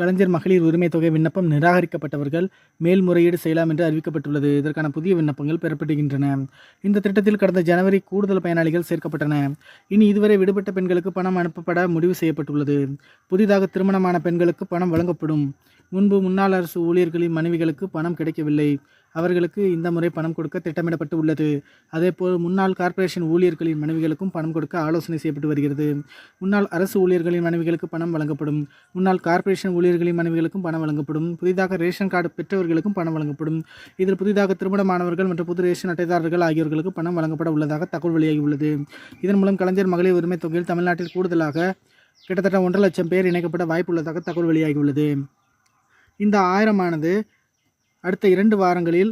கலைஞர் மகளிர் உரிமை தொகை விண்ணப்பம் நிராகரிக்கப்பட்டவர்கள் மேல்முறையீடு செய்யலாம் என்று அறிவிக்கப்பட்டுள்ளது. இதற்கான புதிய விண்ணப்பங்கள் பெறப்படுகின்றன. இந்த திட்டத்தில் கடந்த ஜனவரி கூடுதல் பயனாளிகள் சேர்க்கப்பட்டன. இனி இதுவரை விடுபட்ட பெண்களுக்கு பணம் அனுப்பப்பட முடிவு செய்யப்பட்டுள்ளது. புதிதாக திருமணமான பெண்களுக்கு பணம் வழங்கப்படும். முன்பு முன்னாள் அரசு ஊழியர்களின் மனைவிகளுக்கு பணம் கிடைக்கவில்லை. அவர்களுக்கு இந்த முறை பணம் கொடுக்க திட்டமிடப்பட்டு உள்ளது. அதேபோல் முன்னாள் கார்ப்பரேஷன் ஊழியர்களின் மனைவிகளுக்கும் பணம் கொடுக்க ஆலோசனை செய்யப்பட்டு வருகிறது. முன்னாள் அரசு ஊழியர்களின் மனைவிகளுக்கு பணம் வழங்கப்படும். முன்னாள் கார்ப்பரேஷன் ஊழியர்களின் மனைவிகளுக்கும் பணம் வழங்கப்படும். புதிதாக ரேஷன் கார்டு பெற்றவர்களுக்கும் பணம் வழங்கப்படும். இதில் புதிதாக திருமணமானவர்கள் மற்றும் புது ரேஷன் அட்டைதாரர்கள் ஆகியோர்களுக்கு பணம் வழங்கப்பட உள்ளதாக தகவல் வெளியாகியுள்ளது. இதன் மூலம் கலைஞர் மகளிர் உரிமை தொகையில் தமிழ்நாட்டில் கூடுதலாக கிட்டத்தட்ட ஒன்றரை லட்சம் பேர் இணைக்கப்பட வாய்ப்புள்ளதாக தகவல் வெளியாகியுள்ளது. இந்த ஆயிரமானது அடுத்த இரண்டு வாரங்களில்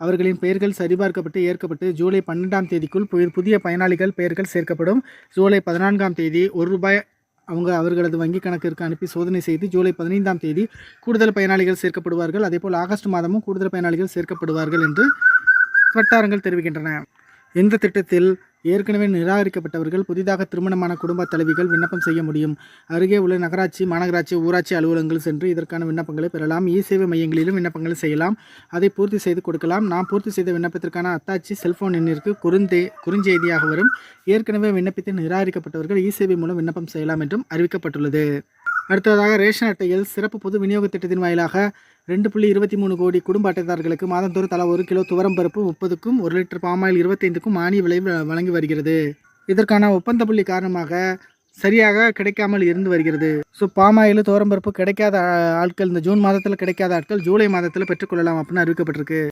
அவர்களின் பெயர்கள் சரிபார்க்கப்பட்டு ஏற்கப்பட்டு ஜூலை பன்னெண்டாம் தேதிக்குள் புதிய பயனாளிகள் பெயர்கள் சேர்க்கப்படும். ஜூலை பதினான்காம் தேதி ஒரு ரூபாய் அவங்க அவர்களது வங்கி கணக்கிற்கு அனுப்பி சோதனை செய்து ஜூலை பதினைந்தாம் தேதி கூடுதல் பயனாளிகள் சேர்க்கப்படுவார்கள். அதேபோல் ஆகஸ்ட் மாதமும் கூடுதல் பயனாளிகள் சேர்க்கப்படுவார்கள் என்று வட்டாரங்கள் தெரிவிக்கின்றன. இந்த திட்டத்தில் ஏற்கனவே நிராகரிக்கப்பட்டவர்கள் புதிதாக திருமணமான குடும்ப தலைவிகள் விண்ணப்பம் செய்ய முடியும். அருகே உள்ள நகராட்சி மாநகராட்சி ஊராட்சி அலுவலகங்கள் சென்று இதற்கான விண்ணப்பங்களை பெறலாம். இ சேவை மையங்களிலும் விண்ணப்பங்களை செய்யலாம். அதை பூர்த்தி செய்து கொடுக்கலாம். நாம் பூர்த்தி செய்த விண்ணப்பத்திற்கான அத்தாட்சி செல்போன் எண்ணிற்கு குறுந்தே குறுஞ்செய்தியாக வரும். ஏற்கனவே விண்ணப்பித்து நிராகரிக்கப்பட்டவர்கள் இ சேவை மூலம் விண்ணப்பம் செய்யலாம் என்றும் அறிவிக்கப்பட்டுள்ளது. அடுத்ததாக ரேஷன் அட்டையில் சிறப்பு பொது விநியோக திட்டத்தின் வாயிலாக ரெண்டு புள்ளி இருபத்தி மூணு கோடி குடும்ப அட்டைதாரர்களுக்கு மாதந்தோறும் தலா ஒரு கிலோ துவரம் பருப்பு முப்பதுக்கும் ஒரு லிட்டர் பாமாயில் இருபத்தைந்துக்கும் மானிய விலை வழங்கி வருகிறது. இதற்கான ஒப்பந்த புள்ளி காரணமாக சரியாக கிடைக்காமல் இருந்து வருகிறது. ஸோ பாமாயில் துவரம் பருப்பு கிடைக்காத ஆட்கள் இந்த ஜூன் மாதத்தில் கிடைக்காத ஆட்கள் ஜூலை மாதத்தில் பெற்றுக்கொள்ளலாம் அப்படின்னு அறிவிக்கப்பட்டிருக்கு.